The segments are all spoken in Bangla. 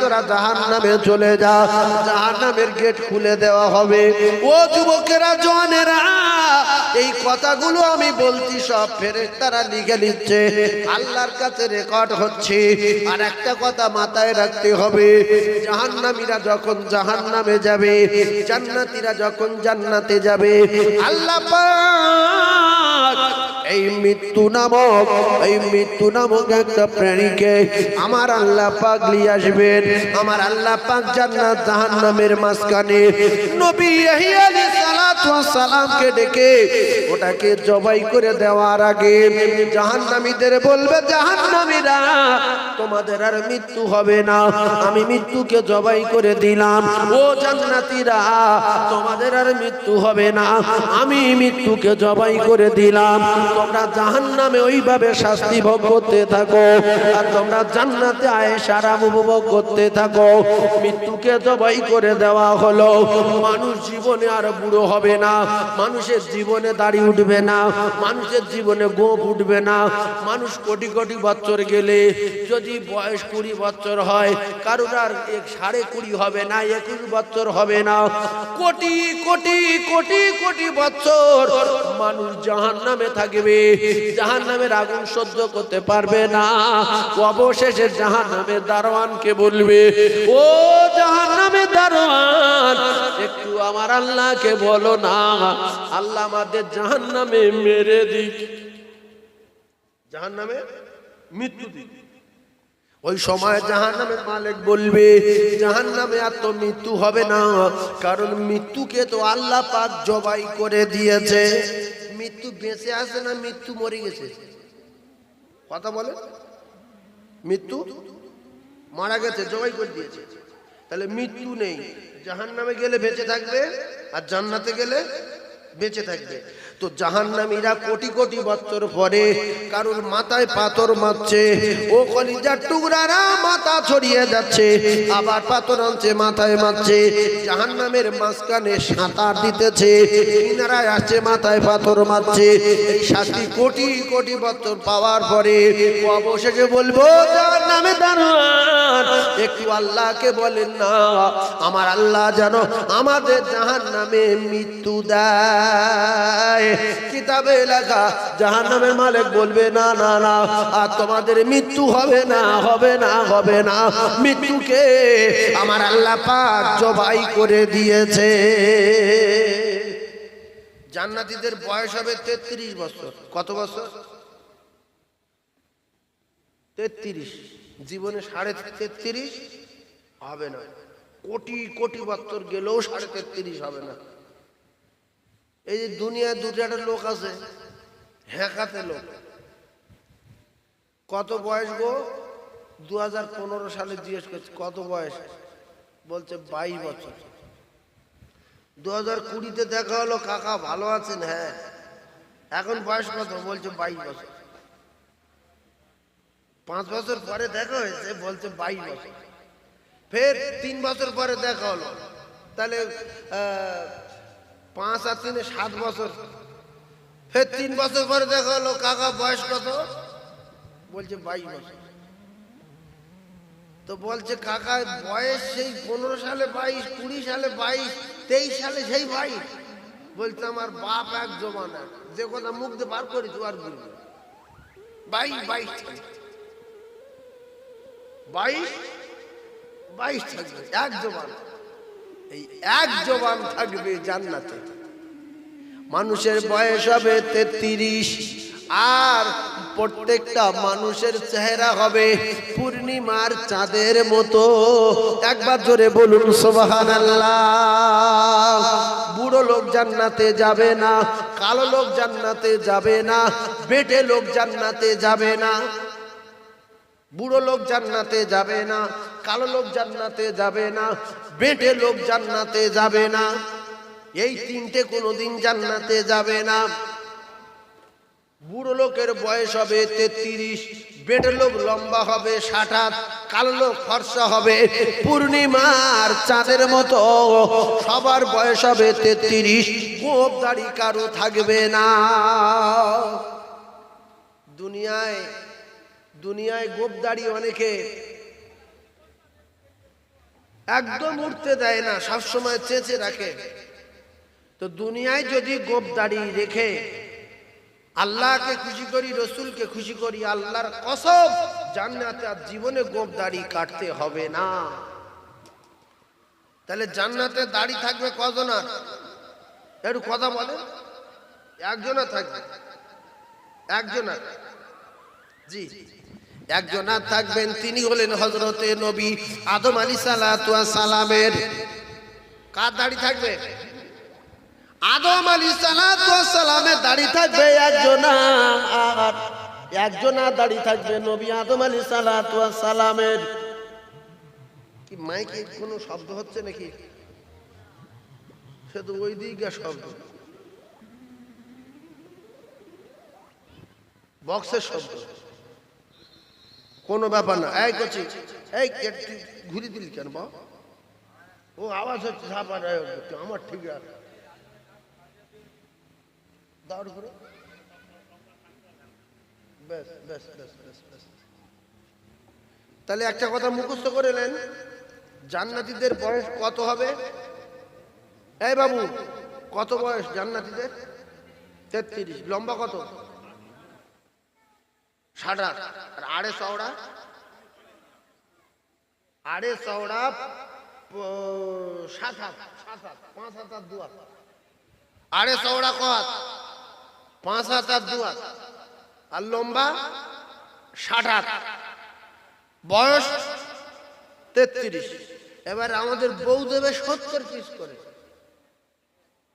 তোরা জাহান নামে চলে যা। জাহান নামের গেট খুলে দেওয়া হবে। ও যুবকেরা জওয়ানেরা এই কথাগুলো আমি বলছি, সব ফেরেস তারা লিখে নিচ্ছে। আল্লাহর কাছে রেকর্ড হচ্ছে। আর একটা কথা মাথায় রাখতে হবে, জাহান্নামীরা যখন জাহান্নামে যাবে, জান্নাতীরা যখন জান্নাতে যাবে, আল্লাহ এই মৃত্যু নামক, এই মৃত্যু নামক একটা প্রাণীকে আমার আল্লাহ পাক নিয়ে আসবেন। আমার আল্লাহ পাক জান্নাত জাহান্নামের মাঝখানে। নবী ইয়াহিয়া জবাই করে দেওয়ার আগে জাহান্নামীদের বলবে, জাহান্নামীরা, তোমাদের আর মৃত্যু হবে না। আমি মৃত্যুকে জবাই করে দিলাম। ও জান্নাতীরা, তোমাদের আর মৃত্যু হবে না। আমি মৃত্যুকে জবাই করে দিলাম। তোমরা জাহান্নামে ওইভাবে শাস্তি ভোগ করতে থাকো আর তোমরা জান্নাতে আয়েশার উপভোগ করতে থাকো। মৃত্যুকে জবাই করে দেওয়া হলো। মানুষ জীবনে আর বুড়ো হবে না, মানুষের জীবনে দাড়ি উঠবে না, মানুষের জীবনে গোপ উঠবে না। মানুষ কোটি কোটি বছর গেলে, যদি বয়স কুড়ি বছর হয়, কারোর আর সাড়ে কুড়ি হবে না, একুশ বছর হবে না। কোটি কোটি কোটি কোটি বছর মানুষ জাহান নামে থাকবে জাহান নামের আগুন সহ্য করতে পারবে না। অবশেষে জাহান নামের দারোয়ানকে বলবে, ও জাহান নামের দারোয়ান, একটু আমার আল্লাহকে বলো না। আল্লাহ আমাদের জাহান নামে মেরে দিক। জাহান নামে মৃত্যু দিক। ওই সময় জাহান নামের মালিক বলবে জাহান নামে আর তো মৃত্যু হবে না। কারণ মৃত্যুকে তো আল্লাহ পাক জবাই করে দিয়েছে। মৃত্যু বেঁচে আছে না মৃত্যু মরে গেছে? কথা বলে? মৃত্যু মারা গেছে, জবাই করে দিয়েছে। তাহলে মৃত্যু নেই। জাহান নামে গেলে বেঁচে থাকবে আর জান্নাতে গেলে বেঁচে থাকবে। তো জাহান্নামীরা কোটি কোটি বছর পরে কারোর মাথায় পাথর মারছে, ও কলিজার টুকরারা মাথা ছড়িয়ে যাচ্ছে, আবার পাথর আনছে, মাথায় মারছে, জাহান্নামের মাঝখানে সাঁতার দিতেছে কিনারায় আসছে, মাথায় পাথর মারছে, এই শাস্তি কোটি কোটি বছর পাওয়ার পরে অবশেষে বলব, জাহান্নামে দাঁড়ান একটু আল্লাহকে বলেন না, আমার আল্লাহ যেন আমাদের জাহান্নামে মৃত্যু দেয়। কিতাবে লেখা, জাহান্নামের মালিক বলবে, না না না, আর তোমাদের মৃত্যু হবে না হবে না হবে না। মৃত্যুকে আমার আল্লাহ পাক জবাই করে দিয়েছে। জান্নাতীদের বয়স হবে তেত্রিশ বছর। কত বছর? তেত্রিশ। জীবনে সাড়ে তেত্রিশ? হবে না। কোটি কোটি বছর গেলেও সাড়ে তেত্রিশ হবে না। এই যে দুনিয়ায় দুটো একটা লোক আছে হ্যাকাতে লোক। কত বয়স গো? দু হাজার পনেরো সালে জিজ্ঞেস করছে, কত বয়স? বলছে বাইশ বছর। দু হাজার কুড়িতে দেখা হলো, কাকা ভালো আছেন? হ্যাঁ। এখন বয়স কত? বলছে বাইশ বছর। পাঁচ বছর পরে দেখা হয়েছে, বলছে বাইশ বছর। ফের তিন বছর পরে দেখা হলো। তাহলে পাঁচ আর তিনে সাত বছর। ফের তিন বছর পরে দেখা হলো, কাকা, বয়স কত? বলছে বাইশ বছর। তো বলছে, কাকা, বয়স সেই পনেরো সালে বাইশ, কুড়ি সালে বাইশ, তেইশ সালে সেই বাইশ। বলছে, আমার বাপ এক জমানা। যে কথা মুখ দিয়ে বার করি তো আর বলব বাইশ বাইশ বাইশ বাইশ থাকবে, এক জবান এই এক জবান থাকবে জান্নাতে। মানুষের বয়স হবে তেত্রিশ, আর প্রত্যেকটা মানুষের চেহারা হবে পূর্ণিমার চাঁদের মতো। একবার জোরে বলুন সোবাহান বুড়ো লোক জান্নাতে যাবে না, কালো লোক জান্নাতে যাবে না, বেটে লোক জান্নাতে যাবে না, বুড়ো লোক জান্নাতে যাবে না কালো লোক জান্নাতে যাবে না, বেটে লোক জান্নাতে যাবে না। এই তিনটে কোনোদিন জান্নাতে যাবে না। বুড়ো লোকের বয়স হবে তেত্রিশ, বেটে লোক লম্বা হবে ষাটাত কালো লোক ফর্সা হবে পূর্ণিমার চাঁদের মতো। সবার বয়স হবে তেত্রিশ, গোপ দাড়ি কারও থাকবে না। দুনিয়ায় দুনিয়ায় গোপ দাড়ি অনেকে একদম উঠতে দেয় না, সবসময় চেঁচে রাখে। তো দুনিয়ায় যদি গোপ দাড়ি রেখে আল্লাহকে খুশি করি, রসুলকে খুশি করি, আল্লাহর কসব জান্নাতে আর জীবনে গোপ দাড়ি কাটতে হবে না। তাহলে জান্নাতে দাড়ি থাকবে কজনার? একটু কথা বলে একজনা থাকবে। একজনা। জি। একজনা থাকবেন তিনি হলেন হজরতে নবী আদম আলী সালামের। কার দাড়ি থাকবে? আদম আলী সালামের দাড়ি থাকবে একজনা আর। দাড়ি থাকবে নবী আদম আলী সালামের। কি মাইকে কোনো শব্দ হচ্ছে নাকি? সে তো ওই দিকে শব্দ। বক্সের শব্দ। কোনো ব্যাপার না। এই করছি এই ঘুরে দিলি কেন বা ও আওয়াজ হচ্ছে ঝাপা আমার ঠিক আছে দাঁড় করে। বেশ বেশ বেশ বেশ বেশ তাহলে একটা কথা মুখস্থ করে নেন। জান্নাতীদের বয়স কত হবে? এই বাবু, কত বয়স জান্নাতীদের? তেত্রিশ। লম্বা কত? ষাট আড়ে চওড়া আড়ে চওড়া সাত হাত পাঁচ হাত আর দু হাত আড়ে চওড়া ক হাত পাঁচ হাত আর দু হাত আর লম্বা ষাট হাত বয়স তেত্রিশ এবার আমাদের বউ দেবে সত্তর পিস করে।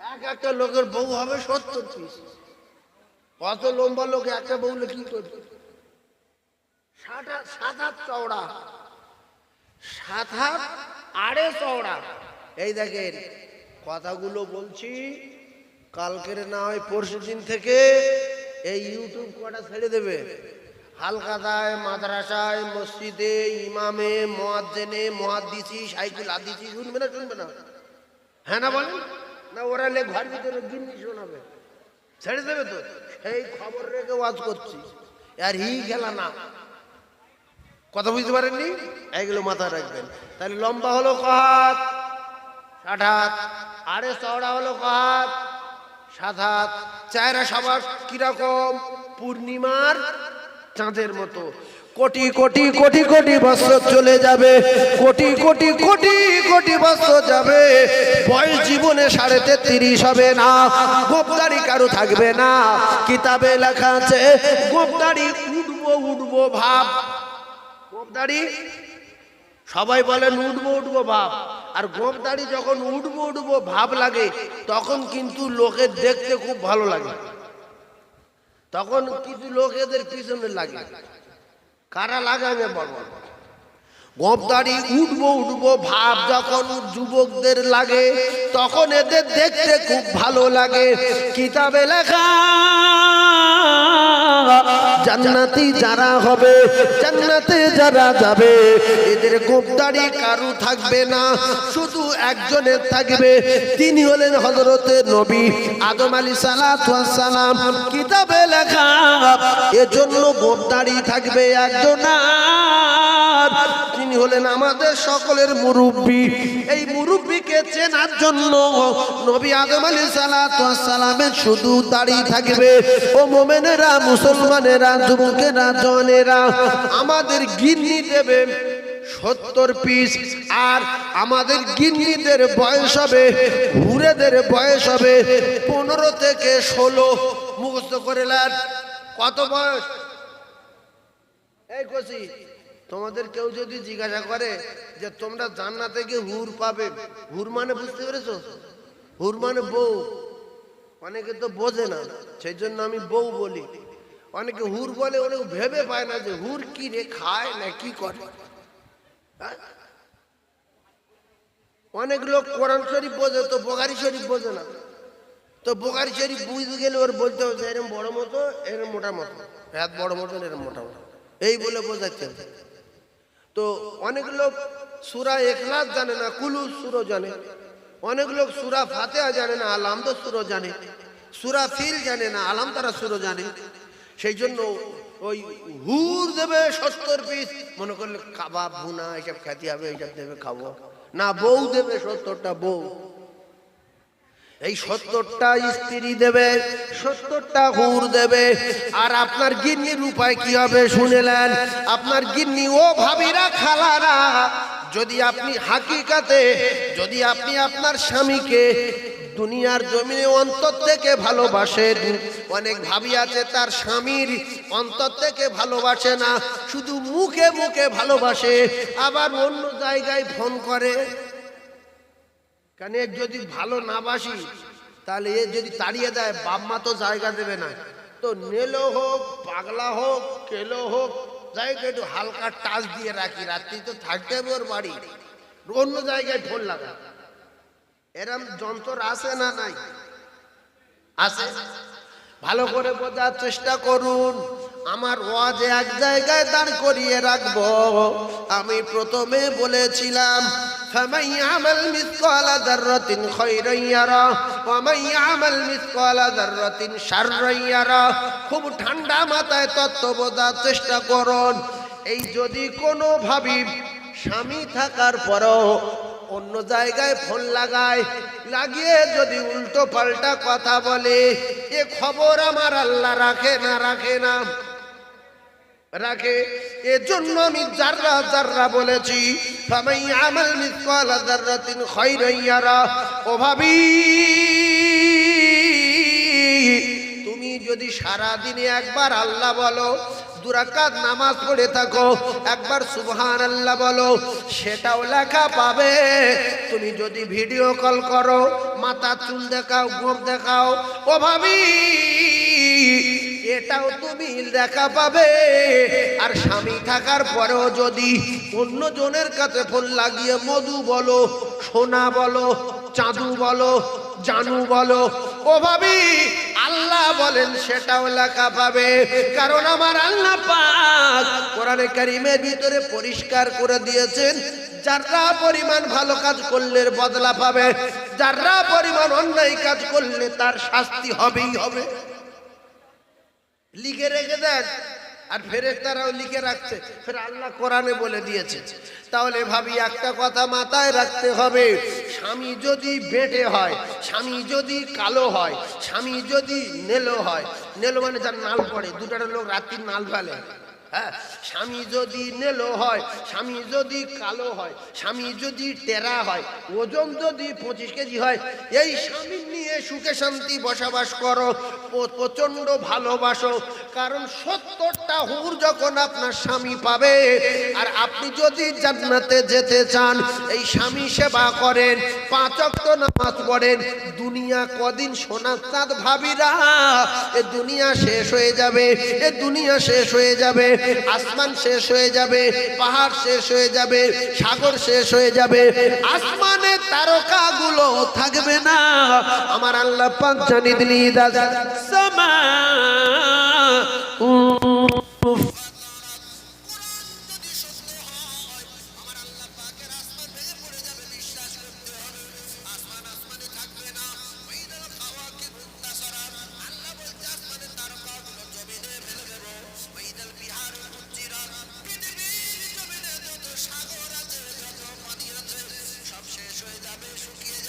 এক একটা লোকের বউ হবে সত্তর পিস কত লম্বা লোক একটা বউলে কি করবে? সাত হাত চওড়া। সাত হাত চওড়া। এই দেখেন, কথাগুলো বলছি, কালকের না হয় পরশু দিন থেকে এই ইউটিউব কটা ছেড়ে দেবে। হালকাতায় মাদ্রাসায়, মসজিদে, ইমামে, মোয়াজ্জেনে মোয়াদ্দিসি সাইকুল আদিসি শুনবে না শুনবে না? হ্যাঁ না বলেন? না, ওরা লে ঘর ভিতরে গিন্নি শোনাবে। ছেড়ে দেবে তো? সেই খবর রেখে ওয়াজ করছি। আর হি খেলা না। কথা বুঝতে পারেননি? এইগুলো মাথায় রাখবেন। তাহলে লম্বা হলো কহাত, ষাট হাত আরে চওড়া হলো কহাত, সাত হাত চায়রা সবার কীরকম? পূর্ণিমার চাঁদের মতো। কোটি কোটি কোটি কোটি বছর চলে যাবে, কোটি কোটি কোটি কোটি বছর যাবে। বয়স জীবনে সাড়ে তেত্রিশ হবে না, গোপদারি কারও থাকবে না। কিতাবে লেখা আছে, গোপদারি উঠবো উঠবো ভাব। গোপদাড়ি সবাই বলেন, উঠবো উঠবো ভাব। আর গোপদাড়ি যখন উঠবো উঠবো ভাব লাগে, তখন কিন্তু লোকের দেখতে খুব ভালো লাগে। তখন কিছু লোক এদের পিছনে লাগে। কারা লাগে আমি বলব গোপদাড়ি উঠবো উঠবো ভাব যখন যুবকদের লাগে, তখন এদের দেখতে খুব ভালো লাগে। কিতাবে লেখা জান্নাতি যারা হবে, জান্নাতে যারা যাবে, এদের গোপদাড়ি কারু থাকবে না, শুধু একজনের থাকবে। তিনি হলেন হজরতে নবী আদম আলী সালাম কিতাবে লেখা, এজন্য গোপদাড়ি থাকবে একজনার। তিনি হলেন আমাদের সকলের মুরব্বী। এই মুরব্বীকে চেনার জন্য নবী আদম আলী সালামের শুধু দাড়ি থাকবে। ও মোমেনেরা, মুসলমানেরা, যুবকেরা, জনেরা, আমাদের গিন্নি দেবে সত্তর পিস আর আমাদের গিন্নিদের বয়স হবে, হুরেদের বয়স হবে পনেরো থেকে ষোলো। মুখস্থ করে কত বয়স? এই কষি তোমাদের কেউ যদি জিজ্ঞাসা করে যে তোমরা জান্নাতে গিয়ে হুর পাবে, হুর মানে বুঝতে পেরেছ? হুর মানে বউ। অনেকে তো বোঝে না সেই জন্য আমি বউ বলি। অনেকে হুর বলে, অনেক ভেবে পায় না যে হুর কি রে, খায় না, কি করে? হ্যাঁ? অনেক লোক কোরআন শরীফ বোঝে, তো বোগারি শরীফ বোঝে না। তো বোগারি শরীফ বুঝতে গেলে ওর বলতে হবে এরম বড় মতো, এরম মোটা মতো। এত বড় মতন, এরম মোটা মতো। এই বলে বোঝাচ্ছে। তো অনেক লোক সুরা এখলাস জানে না, কুলু সুরো জানে। অনেক লোক সুরা ফাতেহা জানে না আলামদ সুরো জানে। সুরা ফিল জানে না, আলাম তারা সুরো জানে। সেই জন্য ওই হুর দেবে সত্তর পিস, মনে করলে কাবাব, ভুনা এসব খ্যাতি হবে, এইসব দেবে খাব। না, বউ দেবে সত্তরটা বউ। এই সত্তরটা স্ত্রী দেবে, সত্তরটা হুর দেবে। আর আপনার গিন্নির উপায় কি হবে শুনেলেন? আপনার গিন্নি ও ভাবিরা খালারা, যদি আপনি হাকিকাতে, যদি আপনি আপনার স্বামীকে দুনিয়ার জমিনে অন্তর থেকে ভালোবাসেন, অনেক ভাবি আছে তার স্বামীর অন্তর থেকে ভালোবাসে না, শুধু মুখে মুখে ভালোবাসে, আবার অন্য জায়গায় ফোন করে কেন এর যদি ভালো না বাসি, তাহলে এ যদি তাড়িয়ে দেয়, বাপ মা তো জায়গা দেবে না। তো নেলো হোক, পাগলা হোক, কেলো হোক জায়গা একটু হালকা টাচ দিয়ে রাখি। রাত্রি তো থাকতে হবে ওর বাড়ি। অন্য জায়গায় ফোন লাগা এরম যন্ত্র আছে না নাই? আছে। ভালো করে বোঝার চেষ্টা করুন। আমার ওয়াজ এক জায়গায় দাঁড় করিয়ে রাখব। আমি প্রথমে বলেছিলাম فمن يعمل مثقال ذرة خيرا يره ومن يعمل مثقال ذرة شرا يره খুব ঠান্ডা মাথায় তত্ত্ব বোঝার চেষ্টা করুন এই যদি কোনো ভাবি স্বামী থাকার পরও অন্য জায়গায় ফোন লাগায় লাগিয়ে যদি উল্টো পাল্টা কথা বলে এ খবর আমার আল্লাহ রাখে না রাখে না রাখে। এজন্য আমি জাররা জাররা বলেছি, ফামাই আমাল মিসকাল জাররাতিন খায়রান ইয়ারা। ও ভাবি, তুমি যদি সারা দিনে একবার আল্লাহ বলো দুরাকাত নামাজ পড়ে থাকো, একবার সুবহান আল্লাহ বলো, সেটাও লেখা পাবে। তুমি যদি ভিডিও কল করো মাথা চুল দেখাও গোপ দেখাও, ও ভাবি এটাও তুমি দেখা পাবে। আর স্বামী থাকার পরেও যদি অন্য জনের কাছে ফোন লাগিয়ে মধু বলো, সোনা বলো, চাঁদু বলো, জানু বলো, ও ভাবি, আল্লাহ বলেন সেটাও লেখা পাবে। কারণ আমার আল্লাহ পাক কোরআনে কারিমের ভিতরে পরিষ্কার করে দিয়েছেন যারা পরিমাণ ভালো কাজ করলে বদলা পাবে যারা পরিমাণ অন্যায় কাজ করলে তার শাস্তি হবেই হবে। লিখে রেখে দেন। আর ফেরেস্তারাও লিখে রাখছে। ফের আল্লাহ কোরআনে বলে দিয়েছে। তাহলে ভাবি, একটা কথা মাথায় রাখতে হবে। স্বামী যদি বেটে হয়, স্বামী যদি কালো হয়, স্বামী যদি নেলো হয়, নেলো মানে যার নাল পড়ে, দুটার লোক রাত্রির নাল ফেলে। হ্যাঁ স্বামী যদি নেলো হয়, স্বামী যদি কালো হয়, স্বামী যদি টেরা হয়, ওজন যদি পঁচিশ কেজি হয়, এই স্বামী নিয়ে সুখে শান্তি বসবাস করো প- প্রচণ্ড ভালোবাসো, কারণ সত্তরটা হুর যখন আপনার স্বামী পাবে, আর আপনি যদি জান্নাতে যেতে চান, এই স্বামী সেবা করেন, পাঁচ অক্ত নামাজ পড়েন, দুনিয়া কদিন সোনার চাঁদ ভাবিরা, এ দুনিয়া শেষ হয়ে যাবে, এ দুনিয়া শেষ হয়ে যাবে আসমান শেষ হয়ে যাবে, পাহাড় শেষ হয়ে যাবে, সাগর শেষ হয়ে যাবে, আসমানে তারকাগুলো থাকবে না। আমার আল্লাহ পাক জানি দিলি দাদা সামা আপনাদের